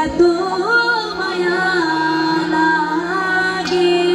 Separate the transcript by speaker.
Speaker 1: এত মায়া লাগে